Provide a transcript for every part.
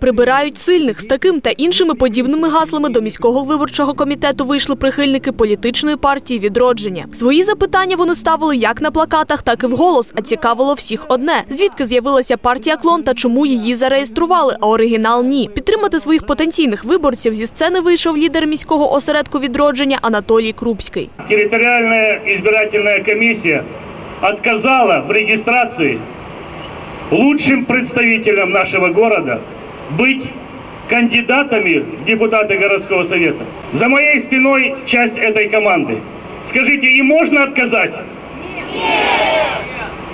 Прибирають сильних з таким та іншими подібними гаслами до міського виборчого комітету вийшли прихильники політичної партії відродження. Свої запитання вони ставили як на плакатах, так і вголос. А цікавило всіх одне: звідки з'явилася партія клон та чому її зареєстрували, а оригінал ні. Підтримати своїх потенційних виборців зі сцени вийшов лідер міського осередку відродження Анатолій Крупський. территориальная избирательная комиссия отказала в регистрации лучшим представителям нашего города быть кандидатами в депутаты городского совета. За моей спиной часть этой команды. Скажите, им можно отказать? Нет!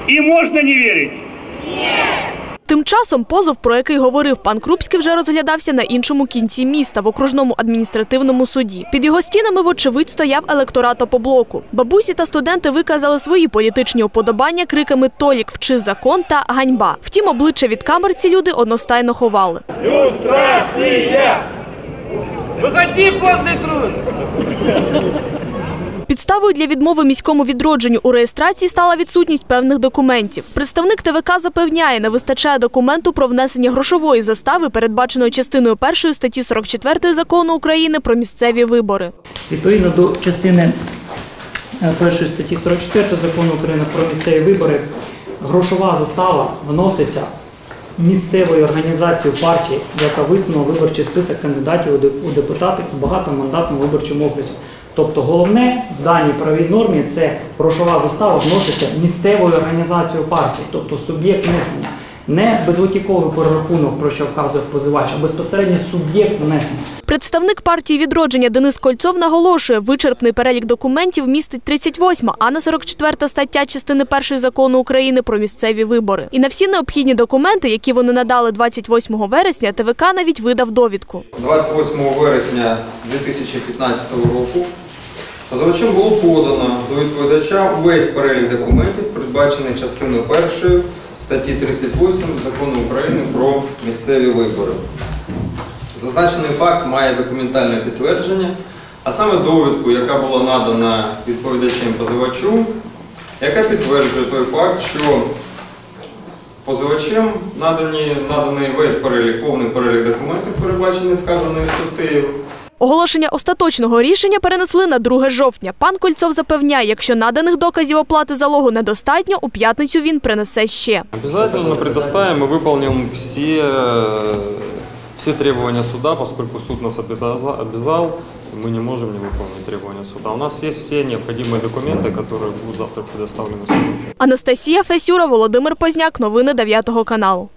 И можно не верить? Тим часом позов, про який говорив пан Крупський, вже розглядався на іншому кінці міста в окружному адміністративному суді. Під його стінами, вочевидь, стояв електорат опоблоку. Бабусі та студенти виказали свої політичні уподобання криками Толік, вчи закон та ганьба. Втім, обличчя від камер ці люди одностайно ховали. Выходи, подлый труд! Підставою для відмови міському відродженню у реєстрації стала відсутність певних документів. Представник ТВК запевняє, не вистачає документу про внесення грошової застави, передбаченої частиною першої статті 44 закону України про місцеві вибори. Відповідно до частини е, першої статті 44 закону України про місцеві вибори, грошова застава вноситься місцевою організацією партії, яка висунула виборчий список кандидатів у депутати у багатомандатному виборчому окрузі. Тобто головне в даній правовій нормі це грошова застава вноситься місцевою організацією партії, тобто суб'єкт внесення. Не безготівковий перерахунок, про що вказує позивач, а безпосередньо суб'єкт внесення. Представник партії відродження Денис Кольцов наголошує, вичерпний перелік документів містить 38, а не 44 стаття частини першої закону України про місцеві вибори. І на всі необхідні документи, які вони надали 28 вересня, ТВК навіть видав довідку. 28 вересня 2015 року позивачем було подано до відповідача весь перелік документів, передбачений частиною першої статті 38 Закону України про місцеві вибори. Зазначений факт має документальне підтвердження, а саме довідку, яка була надана відповідачем позивачу, яка підтверджує той факт, що позивачем надані, наданий весь перелік, повний перелік документів, передбачений вказаною статтею. Оголошення остаточного рішення перенесли на 2 жовтня. Пан Кольцов запевняє, якщо наданих доказів оплати залогу недостатньо, у п'ятницю він принесе ще. Обязательно предоставим и выполним все, э, все требования суда, поскольку суд нас обяза- обязал, и мы не можем не выполнить требования суда. У нас есть все необходимые документы, которые будут завтра предоставлены суду. Анастасія Фесюра, Володимир Позняк. Новини 9 каналу.